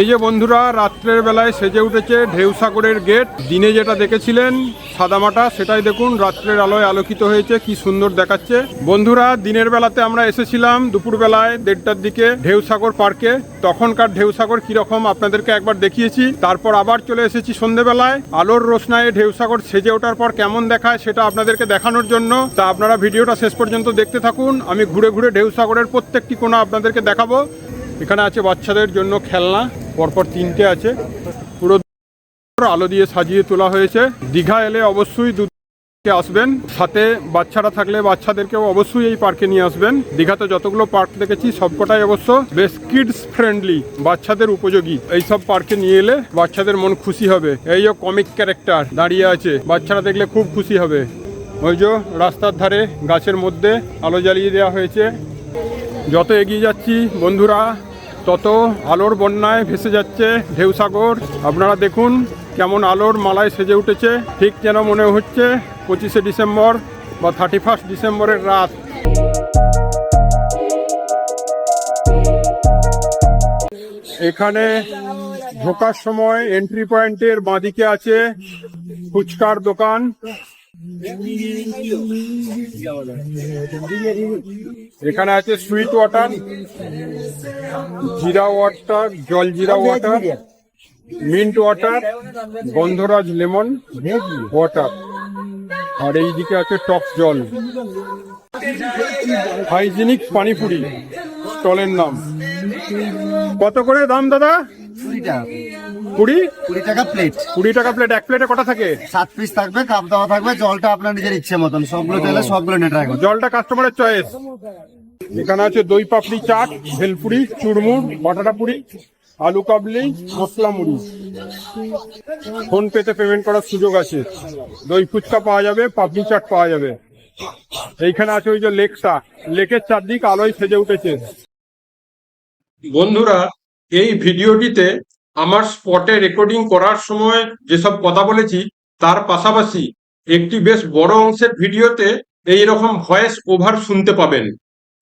এই যে বন্ধুরা, রাত্রের বেলায় সেজে উঠেছে ঢেউসাগরের গেট। দিনে যেটা দেখেছিলেন, সাদামাটা, সেটাই দেখুন, রাত্রের আলোয় আলোকিত হয়েছে, কি সুন্দর দেখাচ্ছে। বন্ধুরা, দিনের বেলাতে আমরা এসেছিলাম দুপুর বেলায় দেড়টার দিকে ঢেউসাগর পার্কে। তখনকার ঢেউসাগর কীরকম আপনাদেরকে একবার দেখিয়েছি। তারপর আবার চলে এসেছি সন্ধেবেলায়। আলোর রোশনায়ে ঢেউসাগর সেজে ওঠার পর কেমন দেখায় সেটা আপনাদেরকে দেখানোর জন্য। তা আপনারা ভিডিওটা শেষ পর্যন্ত দেখতে থাকুন। আমি ঘুরে ঘুরে ঢেউসাগরের প্রত্যেকটি কোণা আপনাদেরকে দেখাবো। এখানে আছে বাচ্চাদের জন্য খেলনা। পরপর তিনটে আছে। পুরো আলো দিয়ে সাজিয়ে তোলা হয়েছে। দীঘা এলে অবশ্যই দু আসবেন। সাথে বাচ্চারা থাকলে বাচ্চাদেরকেও অবশ্যই এই পার্কে নিয়ে আসবেন। দীঘাতে যতগুলো পার্ক দেখেছি, সবকটাই অবশ্য বেশ কিডস ফ্রেন্ডলি বাচ্চাদের উপযোগী। এই সব পার্কে নিয়ে এলে বাচ্চাদের মন খুশি হবে। এই যে কমিক ক্যারেক্টার দাঁড়িয়ে আছে, বাচ্চারা দেখলে খুব খুশি হবে। ওই যে রাস্তার ধারে গাছের মধ্যে আলো জ্বালিয়ে দেওয়া হয়েছে। যত এগিয়ে যাচ্ছি, বন্ধুরা তত আলোর বন্যায় ভেসে যাচ্ছে ঢেউসাগর। আপনারা দেখুন কেমন আলোর মালায় সেজে উঠেছে। ঠিক যেন মনে হচ্ছে পঁচিশে ডিসেম্বর বা থার্টি ফার্স্ট ডিসেম্বরের রাত। এখানে ঢোকার সময় এন্ট্রি পয়েন্টের বাঁদিকে আছে ফুচকার দোকান। এখানে আছে সুইট ওয়াটার জিরা ওয়াটার জল jeera water mint water Gandharaj lemon water আর এইদিকে আছে টক জল। হাইজিনিক পানিপুরি। স্টলের নাম। কত করে দাম দাদা? কুড়ি? টাকা কুড়ি কুড়ি টাকা প্লেট কুড়ি টাকা প্লেট এক প্লেটে কটা থাকে? সাত পিস থাকবে কাপ দেওয়া থাকবে জলটা আপনার নিজের ইচ্ছে মতন। সবগুলো চাইলে সবগুলো নেট রাখবেন। জলটা কাস্টমারের চয়েস এখানে আছে দই পাপড়ি চাট ভেলপুরি চুরমুর বাটাটা পুরি আলু কাবলি মশলা মুড়ি। ফোন পেতে পেমেন্ট করার সুযোগ আছে। দই ফুচকা পাওয়া যাবে পাপড়ি চাট পাওয়া যাবে। এইখানে আছে ওই যে লেকটা লেকের চারদিক আলোয় সেজে উঠেছে। বন্ধুরা, এই ভিডিওটিতে আমার স্পটে রেকর্ডিং করার সময় যেসব কথা বলেছি, তার পাশাপাশি একটি বেশ বড় অংশের ভিডিওতে এই রকম ভয়েস ওভার শুনতে পাবেন।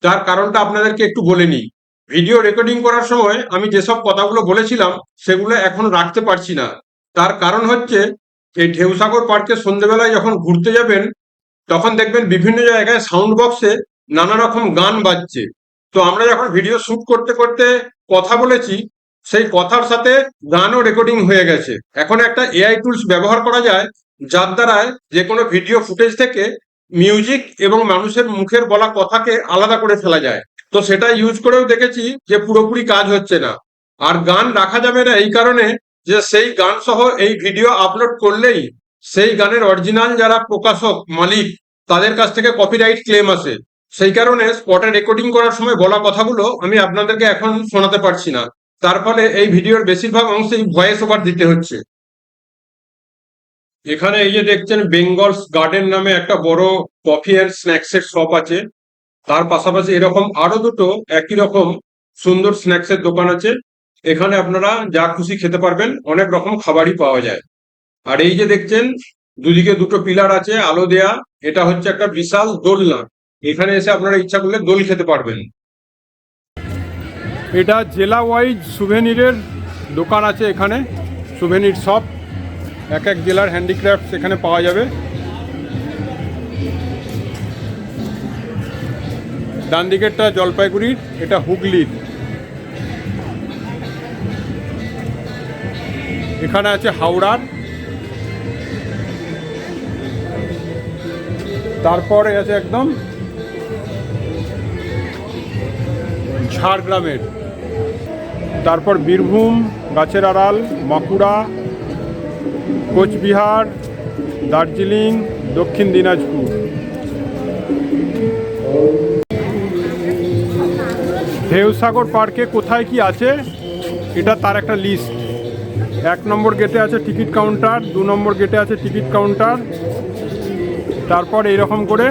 তার কারণটা আপনাদেরকে একটু বলে নিই। ভিডিও রেকর্ডিং করার সময় আমি যেসব কথাগুলো বলেছিলাম, সেগুলো এখন রাখতে পারছি না। তার কারণ হচ্ছে, এই ঢেউসাগর পার্কে সন্ধ্যেবেলায় যখন ঘুরতে যাবেন, তখন দেখবেন বিভিন্ন জায়গায় সাউন্ড বক্সে নানা রকম গান বাজছে। তো আমরা যখন ভিডিও শুট করতে করতে কথা বলেছি, সেই কথার সাথে গানও রেকর্ডিং হয়ে গেছে। এখন একটা এআই টুলস ব্যবহার করা যায়, যার দ্বারায় যে কোনো ভিডিও ফুটেজ থেকে মিউজিক এবং মানুষের মুখের বলা কথাকে আলাদা করে ফেলা যায়। তো সেটা ইউজ করেও দেখেছি যে পুরোপুরি কাজ হচ্ছে না। আর গান রাখা যাবে না এই কারণে যে সেই গান সহ এই ভিডিও আপলোড করলেই সেই গানের অরিজিনাল যারা প্রকাশক, মালিক, তাদের কাছ থেকে কপিরাইট ক্লেম আসে। সেই কারণে স্পটে রেকর্ডিং করার সময় বলা কথাগুলো আমি আপনাদেরকে এখন শোনাতে পারছি না। তার ফলে এই ভিডিওর বেশিরভাগ অংশেই ভয়েস ওভার দিতে হচ্ছে। এখানে এই যে দেখছেন বেঙ্গলস গার্ডেন নামে একটা বড় কফি অ্যান্ড স্ন্যাক্স এর শপ আছে। তার পাশাপাশি এরকম আরও দুটো একই রকম সুন্দর স্ন্যাক্স এর দোকান আছে। এখানে আপনারা যা খুশি খেতে পারবেন, অনেক রকম খাবারই পাওয়া যায়। আর এই যে দেখছেন, দুদিকে দুটো পিলার আছে, আলো দেয়া। এটা হচ্ছে একটা বিশাল দোলনা। এখানে এসে আপনারা ইচ্ছা করলে দোল খেতে পারবেন। এটা জেলা ওয়াইজ সুভেনিরের দোকান আছে এখানে। Souvenir shop. এক এক জেলার হ্যান্ডিক্রাফটস এখানে পাওয়া যাবে। ডান দিকেরটা জলপাইগুড়ির, এটা হুগলির। এখানে আছে হাওড়ার। তারপরে আছে একদম ঝাড়গ্রামের তারপর বীরভূম, গাছের আড়াল বাঁকুড়া কোচবিহার, দার্জিলিং, দক্ষিণ দিনাজপুর। ঢেউসাগর পার্কে কোথায় কি আছে, এটা তার একটা লিস্ট এক নম্বর গেটে আছে টিকিট কাউন্টার দু নম্বর গেটে আছে টিকিট কাউন্টার তারপর এইরকম করে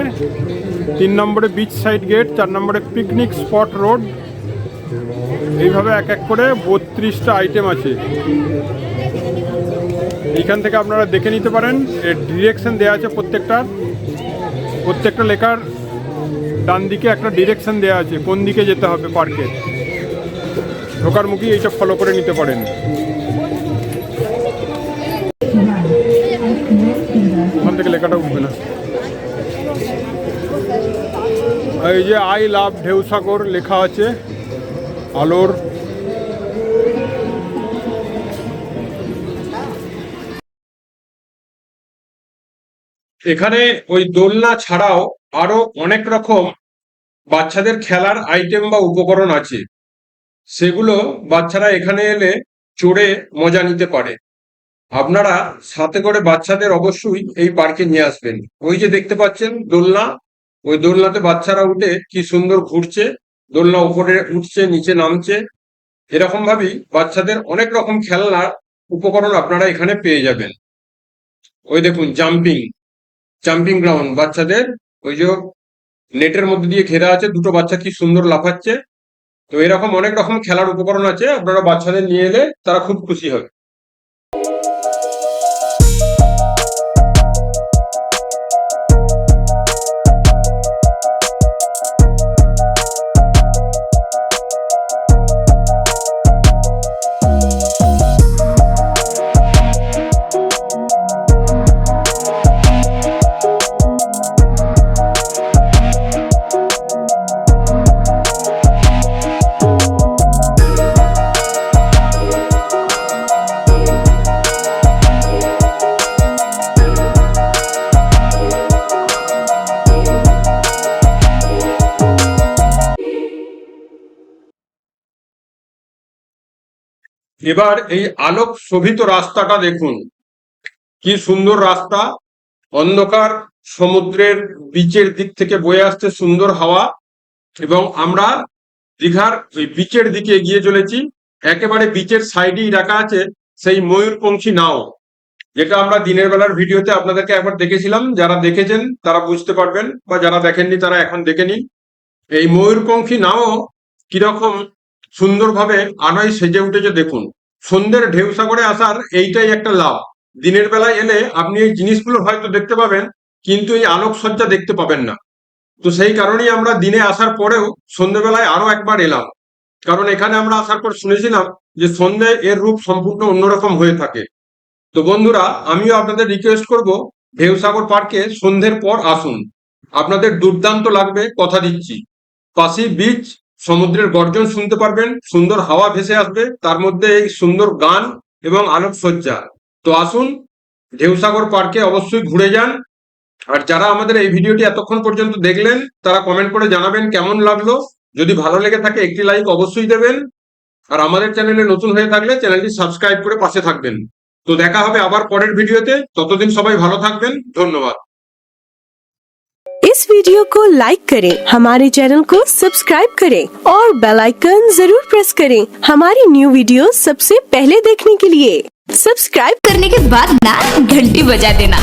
তিন নম্বরে বিচ সাইড গেট চার নম্বরে পিকনিক স্পট রোড এইভাবে এক এক করে বত্রিশটা আইটেম আছে। এইখান থেকে আপনারা দেখে নিতে পারেন, এর ডিরেকশন দেওয়া আছে প্রত্যেকটার প্রত্যেকটা লেখার ডান দিকে একটা ডিরেকশন দেওয়া আছে, কোন দিকে যেতে হবে পার্কে ঢোকার মুখে এইটা ফলো করে নিতে পারেন। ওখান থেকে লেখাটা উঠবে না। এই যে আই লাভ ঢেউসাগর লেখা আছে। আলোর এখানে ওই দোলনা ছাড়াও আরও অনেক রকম বাচ্চাদের খেলার আইটেম বা উপকরণ আছে। সেগুলো বাচ্চারা এখানে এলে চড়ে মজা নিতে পারে। আপনারা সাথে করে বাচ্চাদের অবশ্যই এই পার্কে নিয়ে আসবেন। ওই যে দেখতে পাচ্ছেন দোলনা, ওই দোলনাতে বাচ্চারা উঠে কি সুন্দর ঘুরছে। দোলনা উপরে উঠছে, নিচে নামছে। এরকম ভাবেই বাচ্চাদের অনেক রকম খেলনার উপকরণ আপনারা এখানে পেয়ে যাবেন। ওই দেখুন জাম্পিং জাম্পিং গ্রাউন্ড বাচ্চাদের ওই যে নেটের মধ্যে দিয়ে ঘেরা আছে, দুটো বাচ্চা কি সুন্দর লাফাচ্ছে। তো এরকম অনেক রকম খেলার উপকরণ আছে, আপনারা বাচ্চাদের নিয়ে এলে তারা খুব খুশি হবে। এবার এই আলোক শোভিত রাস্তাটা দেখুন। কি সুন্দর রাস্তা। অন্ধকার, সমুদ্রের বিচের দিক থেকে বয়ে আসছে সুন্দর হাওয়া এবং আমরা দীঘার ওই বিচের দিকে এগিয়ে চলেছি। একেবারে বিচের সাইডেই রাখা আছে সেই ময়ূরপঙ্খী নাও, যেটা আমরা দিনের বেলার ভিডিওতে আপনাদেরকে একবার দেখেছিলাম। যারা দেখেছেন তারা বুঝতে পারবেন, বা যারা দেখেননি তারা এখন দেখে নিন। এই ময়ূরপঙ্খী নাও কীরকম সুন্দরভাবে আনায় সেজে উঠেছে, দেখুন। সন্ধ্যের ঢেউ সাগরে আসার এইটাই একটা লাভ। দিনের বেলায় এলে আপনি এই জিনিসগুলো হয়তো দেখতে পাবেন, কিন্তু এই আলোকসজ্জা দেখতে পাবেন না। তো সেই কারণেই আমরা দিনে আসার পরেও সন্ধ্যেবেলায় আরও একবার এলাম। কারণ এখানে আমরা আসার পর শুনেছিলাম যে সন্ধ্যে এর রূপ সম্পূর্ণ অন্যরকম হয়ে থাকে। তো বন্ধুরা, আমিও আপনাদের রিকোয়েস্ট করব ঢেউসাগর পার্কে সন্ধ্যের পর আসুন। আপনাদের দুর্দান্ত লাগবে, কথা দিচ্ছি। পাশেই বিচ সমুদ্রের গর্জন শুনতে পারবেন, সুন্দর হাওয়া ভেসে আসবে, তার মধ্যে এই সুন্দর গান এবং আলোকসজ্জা। তো আসুন, ঢেউসাগর পার্কে অবশ্যই ঘুরে যান। আর যারা আমাদের এই ভিডিওটি এতক্ষণ পর্যন্ত দেখলেন, তারা কমেন্ট করে জানাবেন কেমন লাগল। যদি ভালো লেগে থাকে, একটি লাইক অবশ্যই দেবেন। আর আমাদের চ্যানেলে নতুন হয়ে থাকলে চ্যানেলটি সাবস্ক্রাইব করে পাশে থাকবেন। তো দেখা হবে আবার পরের ভিডিওতে। ততদিন সবাই ভালো থাকবেন। ধন্যবাদ। इस वीडियो को लाइक करें, हमारे चैनल को सब्सक्राइब करें और बेल आइकन ज़रूर प्रेस करें हमारी न्यू वीडियो सबसे पहले देखने के लिए। सब्सक्राइब करने के बाद ना घंटी बजा देना,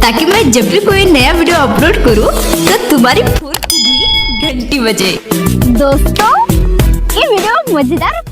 ताकि मैं जब भी कोई नया वीडियो अपलोड करूँ तो तुम्हारी फ़ोन की घंटी बजे। दोस्तों, ये वीडियो मज़ेदार